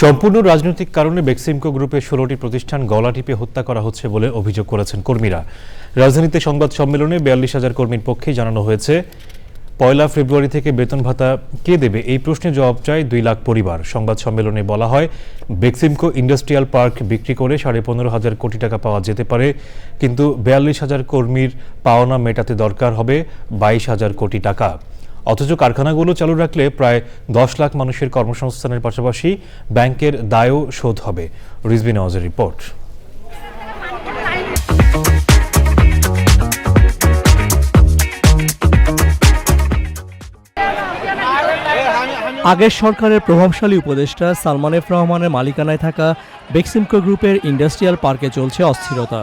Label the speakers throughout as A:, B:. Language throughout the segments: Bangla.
A: সম্পূর্ণ রাজনৈতিক কারণে বেক্সিমকো গ্রুপের ষোলোটি প্রতিষ্ঠান গলা টিপে হত্যা করা হচ্ছে বলে অভিযোগ করেছেন কর্মীরা। রাজধানীতে সংবাদ সম্মেলনে বিয়াল্লিশ হাজার কর্মীর পক্ষে জানানো হয়েছে, পয়লা ফেব্রুয়ারি থেকে বেতন ভাতা কে দেবে? এই প্রশ্নে জবাব চায় দুই লাখ পরিবার। সংবাদ সম্মেলনে বলা হয় বেক্সিমকো ইন্ডাস্ট্রিয়াল পার্ক বিক্রি করে সাড়ে পনেরো হাজার কোটি টাকা পাওয়া যেতে পারে, কিন্তু বিয়াল্লিশ হাজার কর্মীর পাওনা মেটাতে দরকার হবে বাইশ হাজার কোটি টাকা। অথচ কারখানাগুলো চালু রাখলে প্রায় দশ লাখ মানুষের কর্মসংস্থানের পাশাপাশি ব্যাংকের দায়ও শোধ হবে। রিজবি নওয়াজের রিপোর্ট।
B: আগের সরকারের প্রভাবশালী উপদেষ্টা সালমান এফ রহমানের মালিকানায় থাকা বেক্সিমকো গ্রুপের ইন্ডাস্ট্রিয়াল পার্কে চলছে অস্থিরতা।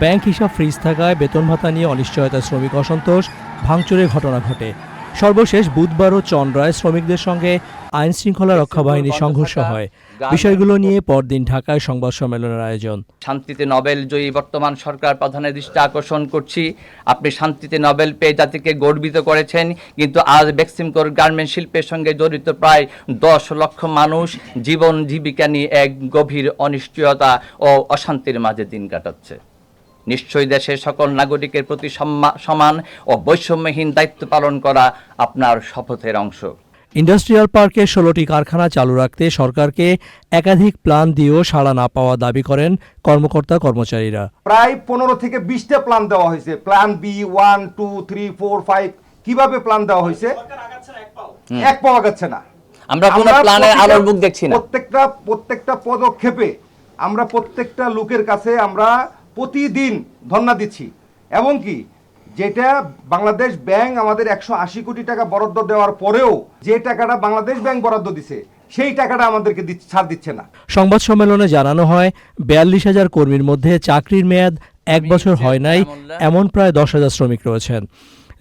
B: ব্যাংক হিসাব ফ্রিজ থাকায় বেতন ভাতা নিয়ে অনিশ্চয়তা শ্রমিক অসন্তোষ, ভাঙচুরের ঘটনা ঘটে। সর্বশেষ বুধবারও চন্দ্রায় শ্রমিকদের সঙ্গে আইন শৃঙ্খলা রক্ষা বাহিনীর সংঘর্ষ হয়। বিষয়গুলো নিয়ে পরদিন ঢাকায় সংবাদ সম্মেলনের আয়োজন।
C: শান্তিতে নোবেল জয়ী বর্তমান সরকার প্রধানের দৃষ্টি আকর্ষণ করছি। আপনি শান্তিতে নোবেল পেয়ে জাতিকে গর্বিত করেছেন কিন্তু আজ বেক্সিমকোর গার্মেন্ট শিল্পের সঙ্গে জড়িত প্রায় দশ লক্ষ মানুষ জীবন জীবিকা নিয়ে এক গভীর অনিশ্চয়তা ও অশান্তির মাঝে দিন কাটাচ্ছে। নিশ্চয়ই দেশের সকল নাগরিকের প্রতি সমান ও বৈষম্যহীন দায়িত্ব পালন করা আপনার শপথের অংশ।
B: ইন্ডাস্ট্রিয়াল পার্কে ষোলোটি কারখানা চালু রাখতে সরকারকে একাধিক প্ল্যান দিয়েও সাড়া না পাওয়া দাবি করেন কর্মকর্তা কর্মচারীরা।
D: প্রায় পনেরো থেকে বিশটা প্ল্যান দেওয়া হয়েছে। Plan B one two three four five কীভাবে প্ল্যান দেওয়া হয়েছে? এক পাওয়া যাচ্ছে না।
C: আমরা কোনো প্ল্যানের আলোর মুখ দেখছি না।
D: প্রত্যেকটা প্রত্যেকটা পদক্ষেপে আমরা প্রত্যেকটা লোকের কাছে আমরা প্রতিদিন ধর্ণা দিচ্ছি। এবং কি যেটা বাংলাদেশ ব্যাংক আমাদের একশো আশি কোটি টাকা বরাদ্দ দেওয়ার পরেও যে টাকাটা বাংলাদেশ ব্যাংক বরাদ্দ দিছে সেই টাকাটা আমাদেরকে ছাড় দিচ্ছে না।
B: সংবাদ সম্মেলনে জানানো হয় বিয়াল্লিশ হাজার কর্মীর মধ্যে চাকরির মেয়াদ এক বছর হয় নাই এমন প্রায় দশ হাজার শ্রমিক রয়েছেন।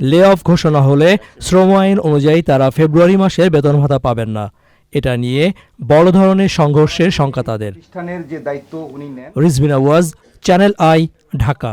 B: লে অফ ঘোষণা হলে শ্রম আইন অনুযায়ী তারা ফেব্রুয়ারি মাসের বেতন ভাতা পাবেন না। এটা নিয়ে বড় ধরনের সংঘর্ষের শঙ্কা তাদের। রিজবিনা ওয়াজ চ্যানেল আই ঢাকা।